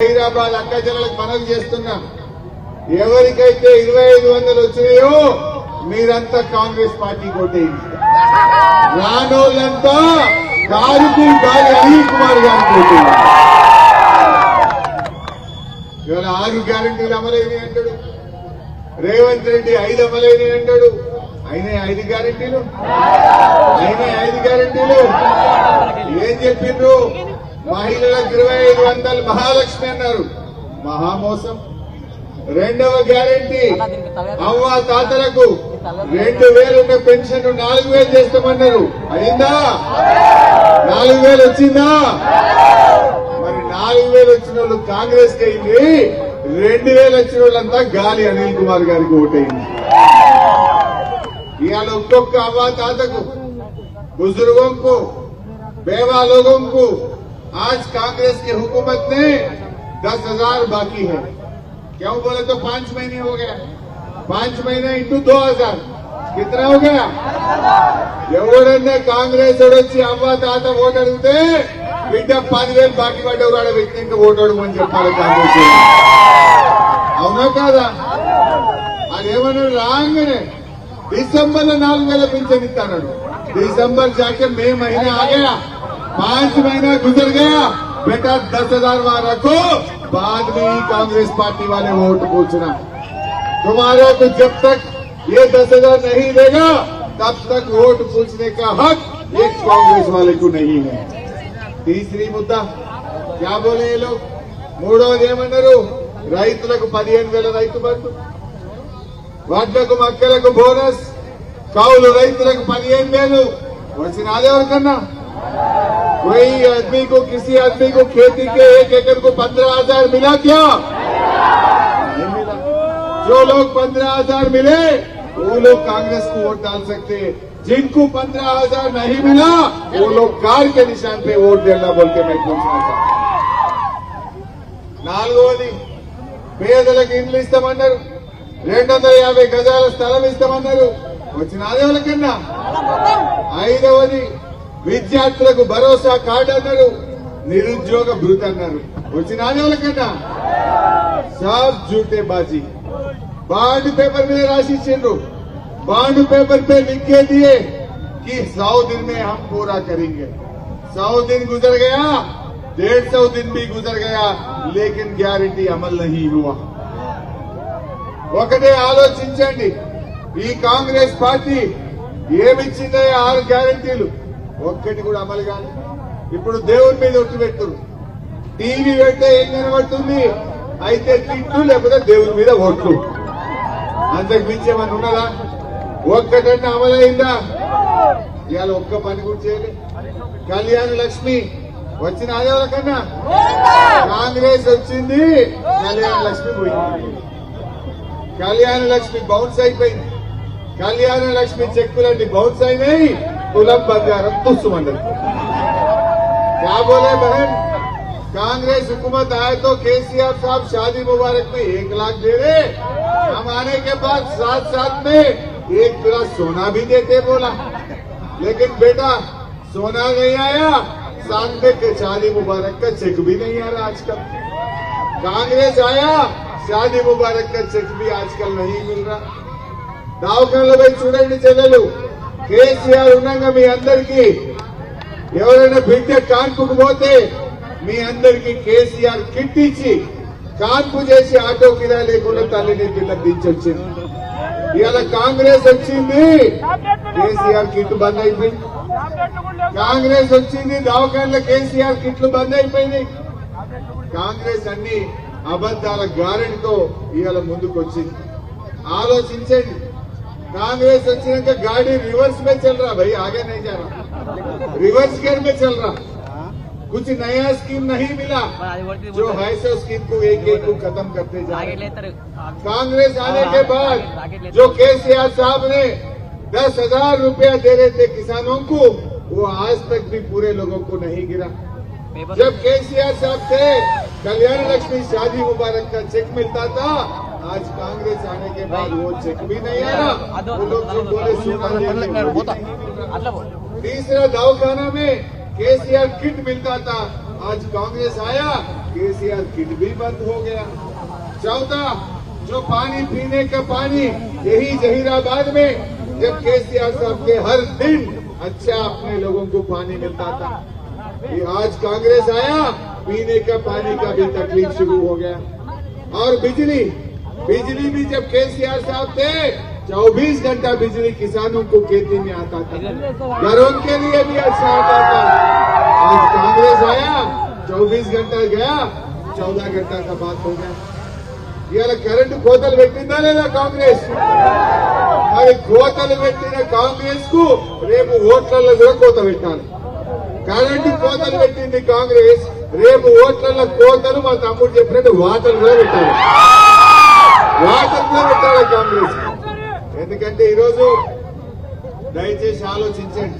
హైదరాబాద్ అక్క చెల్లెలకు మనవి చేస్తున్నా. ఎవరికైతే ఇరవై ఐదు వందలు వచ్చినాయో మీరంతా కాంగ్రెస్ పార్టీ కొట్టేయండి రానోళ్ళంతా కారుకు గాలి అనిల్ కుమార్ గారు కొట్టేయండి ఇవాళ ఆరు గ్యారంటీలు అమలైనవి అంటాడు. రేవంత్ రెడ్డి ఐదు అమలైనవి అంటాడు. అయినా ఐదు గ్యారంటీలు? అయినా ఐదు గ్యారంటీలు? ఏం చెప్పిండ్రు మహిళలకు ఇరవై ఐదు వందలు మహాలక్ష్మి అన్నారు. మహామోసం. రెండవ గ్యారంటీ. అవ్వ తాతలకు రెండు వేలు ఉన్న పెన్షన్ నాలుగు వేలు చేస్తామన్నారు. అయిందా? నాలుగు వేలు వచ్చిందా? మరి నాలుగు వేలు వచ్చిన వాళ్ళు కాంగ్రెస్కి అయింది. రెండు వేలు వచ్చిన వాళ్ళంతా గాలి అనిల్ కుమార్ గారికి ఓటైంది ఇవాళ ఒక్కొక్క అవ్వ తాతకు బుజుర్గంకు బేవాలోగంకు आज कांग्रेस की हुकूमत ने दस हज़ार बाकी है। क्यों बोले तो पाँच महीने हो गया? पाँच महीने इंटू दो हज़ार। कितना हो गया? एवरने कांग्रेस अम्मा तात ओटड़ते बिड पद वेल बाकी पड़े व्यक्ति ओटन कांग्रेस अम्मा का था, अरे वन अवना ने अदेवन रासंबर नाग वेल पिंजन दिसंबर जाके मई महीने आ गया। पांच महीना गुजर गया बेटा दस हजार वहां रखो बाद में ही कांग्रेस पार्टी वाले वोट पूछना तुम्हारा तो जब तक ये दस हजार नहीं देगा तब तक वोट पूछने का हक एक कांग्रेस वाले को नहीं है తీసరి ముద్ద క్యా బోలే ఈ లోగ్ మూడోది ఏమన్నారు రైతులకు పదిహేను వేల రైతు బంధు వడ్లకు మక్కలకు బోనస్ కౌలు రైతులకు పదిహేను వేలు వచ్చిన ఎవరికన్నా कोई आदमी को किसी आदमी को खेती के एक एकड़ को पंद्रह हजार मिला क्या नहीं मिला जो लोग पंद्रह हजार मिले वो लोग कांग्रेस को वोट डाल सकते हैं जिनको पंद्रह हजार नहीं मिला वो लोग कार के निशान पे वोट देना बोल के मैं पूछना चाहता हूं। నాలుగవది పేదలకు ఇండ్లు ఇస్తామన్నారు రెండు వందల యాభై గజాల స్థలం ఇస్తామన్నారు వచ్చిన ఆదేవాళ్ళకన్నా ఐదవది విద్యార్థులకు భరోసా కార్డు అన్నారు నిరుద్యోగ భృతి అన్నారు వచ్చిన ఆదేవాళ్ళకన్నా సాబ్ జూటే బాజీ బాండ్ पेपर में राशि छिंडू बांड पेपर पे लिख के दिए कि सौ दिन में हम पूरा करेंगे सौ दिन गुजर गया डेढ़ सौ दिन भी गुजर गया लेकिन गारंटी अमल नहीं हुआ ఒకటే ఆలోచించండి ఈ కాంగ్రెస్ పార్టీ ఏమిచ్చిందో ఈ ఆరు గ్యారంటీలు ఒక్కటి కూడా అమలు కాదు ఇప్పుడు దేవుని మీద ఒట్టు పెడుతురు టీవీ పెడితే ఏం కనబడుతుంది? అయితే తిట్టు లేకపోతే దేవుని మీద ఒట్టు అంతకు మించి ఏమన్నా ఉన్నదా? ఒక్కటన్నా అమలైందా? ఇవాళ ఒక్క పని కూడా చేయలే. కళ్యాణ లక్ష్మి వచ్చిన ఆదేవాళ్ళ కన్నా కాంగ్రెస్ వచ్చింది కళ్యాణ లక్ష్మి పోయింది. కళ్యాణ లక్ష్మి బౌన్స్ అయిపోయింది. కళ్యాణ లక్ష్మి చెక్కులన్నీ బౌన్స్ అయినాయి. तुलम बन जा रहा क्या बोले बहन? कांग्रेस हुकूमत आए तो केसीआर साहब शादी मुबारक में एक लाख दे रहे। हम आने के बाद साथ साथ में एक तुला सोना भी देते बोला। लेकिन बेटा, सोना नहीं आया। साथ के शादी मुबारक का चेक भी नहीं आ रहा आजकल। कांग्रेस आया, शादी मुबारक का चेक भी आजकल नहीं मिल रहा। दाव कर लो भाई चूड़ी चले लो। కేసీఆర్ ఉండగా మీ అందరికీ ఎవరైనా బిడ్డ కాన్పుకు పోతే మీ అందరికీ కేసీఆర్ కిట్ ఇచ్చి కాన్పు చేసి ఆటో కిరా లేకుండా తల్లిని పిల్ల దించొచ్చింది. ఇవాళ కాంగ్రెస్ వచ్చింది కేసీఆర్ కిట్ బంద్ అయిపోయింది. కాంగ్రెస్ వచ్చింది దవాఖాన్లో కేసీఆర్ కిట్లు బంద్ అయిపోయింది కాంగ్రెస్ అన్ని అబద్దాల గారెడితో ఇవాళ ముందుకు వచ్చింది ఆలోచించండి. कांग्रेस एक्सीडेंट गाड़ी रिवर्स में चल रहा, भाई, आगे नहीं जा रहा। रिवर्स गियर में चल रहा। कुछ नया स्कीम नहीं मिला, जो है सो स्कीम को एक एक को खत्म करते जा रहे कांग्रेस आने के बाद जो केसीआर साहब ने दस हज़ार रूपया दे रहे थे किसानों को, वो आज तक भी पूरे लोगों को नहीं गिरा। जब केसीआर साहब थे, कल्याण लक्ष्मी शादी मुबारक का चेक मिलता था आज कांग्रेस आने के बाद वो चेक भी नहीं आ रहा वो लोग जो बोले सोना। तीसरा दवाखाना में केसीआर किट मिलता था। आज कांग्रेस आया केसीआर किट भी बंद हो गया। चौथा जो पानी पीने का पानी यही जहीराबाद में जब केसीआर साहब के हर दिन अच्छा अपने लोगों को पानी मिलता था। ये आज कांग्रेस आया पीने का पानी का भी तकलीफ़ शुरू हो गया। और बिजली बिजली भी जब केसीआर साहब थे 24 घंटा बिजली किसानों को खेती में आता था घरों के लिए भी अच्छा आता था आज कांग्रेस आया 24 घंटा गया 14 घंटा का बात हो गया ఇవాళ కరెంటు కోతలు పెట్టిందా లేదా కాంగ్రెస్ మరి కోతలు పెట్టిన కాంగ్రెస్ కు రేపు ఓట్లలో కూడా కోత పెట్టాలి కరెంటు కోతలు పెట్టింది కాంగ్రెస్ రేపు ఓట్లలో కోతలు మా తమ్ముడు చెప్పినట్టు వాటర్ కూడా పెట్టాలి వాటర్ పెట్టాలి కాంగ్రెస్. ఎందుకంటే ఈరోజు దయచేసి ఆలోచించండి.